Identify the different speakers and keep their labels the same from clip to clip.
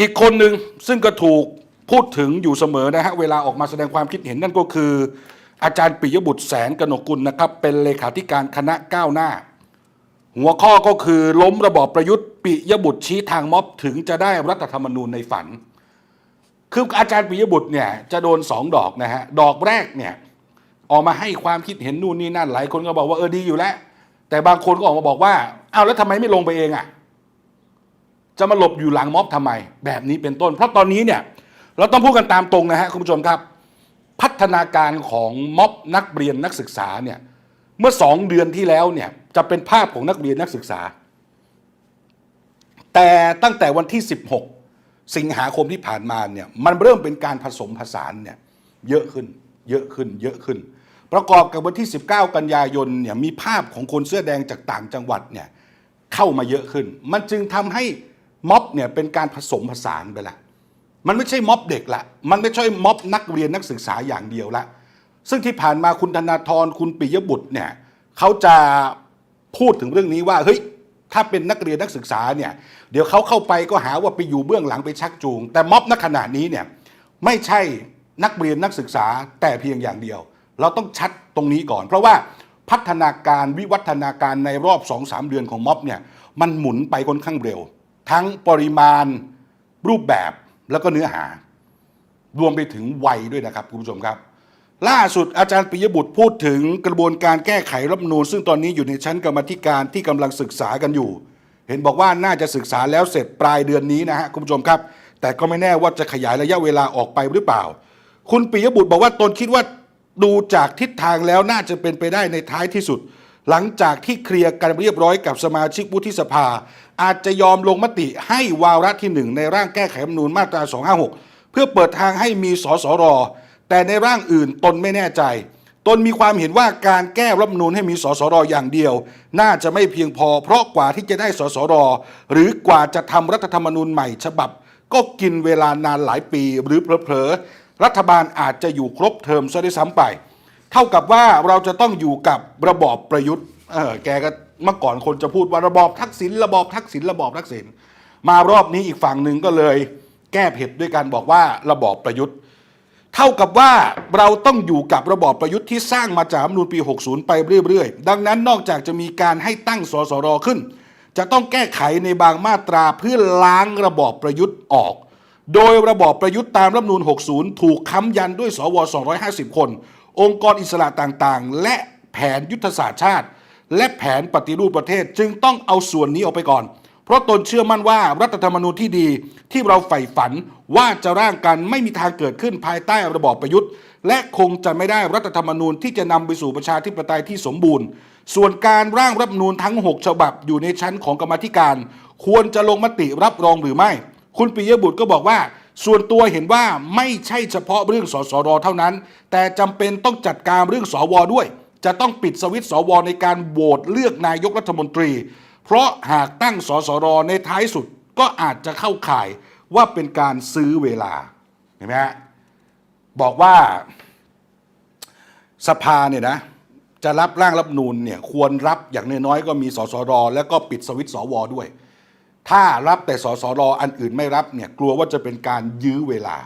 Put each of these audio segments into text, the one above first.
Speaker 1: อีกคนหนึ่งซึ่งก็ถูกพูดถึงอยู่เสมอนะฮะเวลาออกมาแสดงความคิดเห็นนั่นก็คือ อาจารย์ปิยบุตรแสนกนกุลนะครับ เป็นเลขาธิการคณะก้าวหน้า หัวข้อก็คือล้มระบอบประยุทธ์ ปิยบุตรชี้ทางม็อบถึงจะได้รัฐธรรมนูญในฝัน คืออาจารย์ปิยบุตรเนี่ยจะโดนสองดอกนะฮะดอกแรกเนี่ยออกมาให้ความคิดเห็นนู่นนี่นั่นหลายคนก็บอกว่าเออดีอยู่แล้ว แต่บางคนก็ออกมาบอกว่าอ้าวแล้วทำไมไม่ลงไปเองอะ จะมาหลบอยู่หลังม็อบทำไม แบบนี้เป็นต้น เพราะตอนนี้เนี่ยเราต้องพูดกันตามตรงนะฮะคุณผู้ชมครับ พัฒนาการของม็อบนักเรียนนักศึกษาเนี่ยเมื่อสองเดือนที่แล้วเนี่ยจะเป็นภาพของนักเรียนนักศึกษา แต่ตั้งแต่วันที่ 16 สิงหาคมที่ผ่านมาเนี่ยมันเริ่มเป็นการผสมผสานเนี่ยเยอะขึ้นเยอะขึ้นเยอะขึ้น ประกอบกับวันที่ 19 กันยายนเนี่ยมีภาพของคนเสื้อแดงจากต่างจังหวัดเนี่ยเข้ามาเยอะขึ้น มันจึงทำให้ ม็อบเนี่ยเป็นการผสมผสานไปละมันไม่ใช่ม็อบเด็กละมันไม่ใช่ม็อบนักเรียนนักศึกษาอย่างเดียวละซึ่งที่ผ่านมาคุณธนาธรคุณปิยบุตรเนี่ยเขาจะพูดถึงเรื่องนี้ว่าเฮ้ยถ้าเป็นนักเรียนนักศึกษาเนี่ยเดี๋ยวเขาเข้าไปก็หาว่าไปอยู่เบื้องหลังไปชักจูง แต่ม็อบณขณะนี้เนี่ยไม่ใช่นักเรียนนักศึกษาแต่เพียงอย่างเดียว เราต้องชัดตรงนี้ก่อน เพราะว่าพัฒนาการวิวัฒนาการในรอบ2-3เดือนของม็อบเนี่ยมันหมุนไปค่อนข้างเร็ว ทั้งปริมาณรูปแบบแล้วก็เนื้อหา รวมไปถึงวัยด้วยนะครับคุณผู้ชมครับ ล่าสุดอาจารย์ปิยบุตรพูดถึงกระบวนการแก้ไขรัฐมนูญซึ่งตอนนี้อยู่ในชั้นกรรมธิการที่กำลังศึกษากันอยู่ เห็นบอกว่าน่าจะศึกษาแล้วเสร็จปลายเดือนนี้นะฮะคุณผู้ชมครับ แต่ก็ไม่แน่ว่าจะขยายระยะเวลาออกไปหรือเปล่า คุณปิยบุตรบอกว่าตนคิดว่าดูจากทิศทางแล้วน่าจะเป็นไปได้ในท้ายที่สุด หลังจากที่เคลียร์กันเรียบร้อยกับสมาชิกวุฒิสภา อาจจะยอมลงมติให้วาระที่หนึ่งในร่างแก้ไขรัฐธรรมนูญมาตรา 256 เพื่อเปิดทางให้มีสสร แต่ในร่างอื่นตนไม่แน่ใจ ตนมีความเห็นว่าการแก้รัฐธรรมนูญให้มีสสรอย่างเดียว น่าจะไม่เพียงพอ เพราะกว่าที่จะได้สสร หรือกว่าจะทำรัฐธรรมนูญใหม่ฉบับ ก็กินเวลานานหลายปีหรือเผลอๆรัฐบาลอาจจะอยู่ครบเทอมซะด้วยซ้ำไป เท่ากับว่าเราจะต้องอยู่กับระบอบประยุทธ์เออแกก็เมื่อก่อนคนจะพูดว่าระบอบทักษิณระบอบทักษิณระบอบทักษิณมารอบนี้อีกฝั่งหนึ่งก็เลย แก้เผ็ดด้วยการบอกว่าระบอบประยุทธ์ เท่ากับว่าเราต้องอยู่กับระบอบประยุทธ์ที่สร้างมาจากรัฐมนูญปี 60 ไปเรื่อยๆ ดังนั้นนอกจากจะมีการให้ตั้งสสรขึ้น จะต้องแก้ไขในบางมาตราเพื่อล้างระบอบประยุทธ์ออก โดยระบอบประยุทธ์ตามรัฐมนูญ60 ถูกค้ำยันด้วยสว 250 คน องค์กรอิสระต่างๆ และแผนยุทธศาสตร์ชาติ และแผนปฏิรูปประเทศจึงต้องเอาส่วนนี้ออกไปก่อน เพราะตนเชื่อมั่นว่ารัฐธรรมนูญที่ดีที่เราใฝ่ฝันว่าจะร่างกันไม่มีทางเกิดขึ้นภายใต้ระบอบประยุทธ์ และคงจะไม่ได้รัฐธรรมนูญที่จะนำไปสู่ประชาธิปไตยที่สมบูรณ์ ส่วนการร่างรัฐธรรมนูญทั้ง 6 ฉบับอยู่ในชั้นของกรรมธิการ ควรจะลงมติรับรองหรือไม่ คุณปิยบุตรก็บอกว่า ส่วนตัวเห็นว่าไม่ใช่เฉพาะเรื่องสสรเท่านั้น แต่จำเป็นต้องจัดการเรื่องสวด้วย จะต้องปิดสวิตสวในการโหวตเลือกนายกรัฐมนตรี เพราะหากตั้งสสรในท้ายสุดก็อาจจะเข้าข่ายว่าเป็นการซื้อเวลาเห็นไหมฮะบอกว่าสภาเนี่ยนะจะรับร่างรัฐธรรมนูญเนี่ยควรรับอย่างน้อยๆก็มีสสรแล้วก็ปิดสวิตสวด้วย ถ้ารับแต่สสรออันอื่นไม่รับเนี่ยกลัวว่าจะเป็นการยื้อเวลา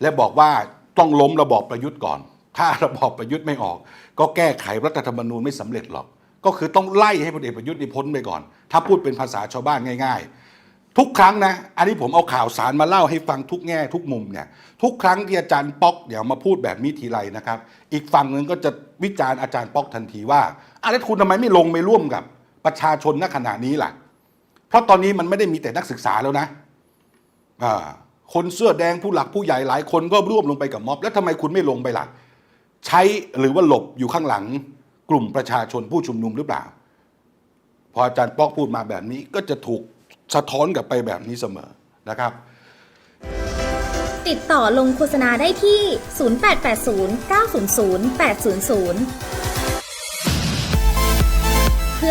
Speaker 1: และบอกว่าต้องล้มระบอบประยุทธ์ก่อน ถ้าระบอบประยุทธ์ไม่ออก ก็แก้ไขรัฐธรรมนูญไม่สำเร็จหรอก ก็คือต้องไล่ให้พลเอกประยุทธ์นี่พ้นไปก่อน ถ้าพูดเป็นภาษาชาวบ้านง่าย ๆ ทุกครั้งนะ อันนี้ผมเอาข่าวสารมาเล่าให้ฟังทุกแง่ทุกมุมเนี่ยทุกครั้งที่อาจารย์ป๊อกเดี๋ยวมาพูดแบบนี้ทีไรนะครับ อีกฝั่งหนึ่งก็จะวิจารณ์อาจารย์ป๊อกทันทีว่าอะแล้วคุณทำไมไม่ลงไม่ร่วมกับประชาชนณขณะนี้ล่ะ ราะตอนนี้มันไม่ได้มีแต่นักศึกษาแล้วนะคนเสื้อแดงผู้หลักผู้ใหญ่หลายคนก็ร่วมลงไปกับม็อบ แล้วทำไมคุณไม่ลงไปล่ะใช้หรือว่าหลบอยู่ข้างหลังกลุ่มประชาชนผู้ชุมนุมหรือเปล่า พออาจารย์ป๊อกพูดมาแบบนี้ก็จะถูกสะท้อนกลับไปแบบนี้เสมอนะครับ
Speaker 2: ติดต่อลงโฆษณาได้ที่ 0880 900 800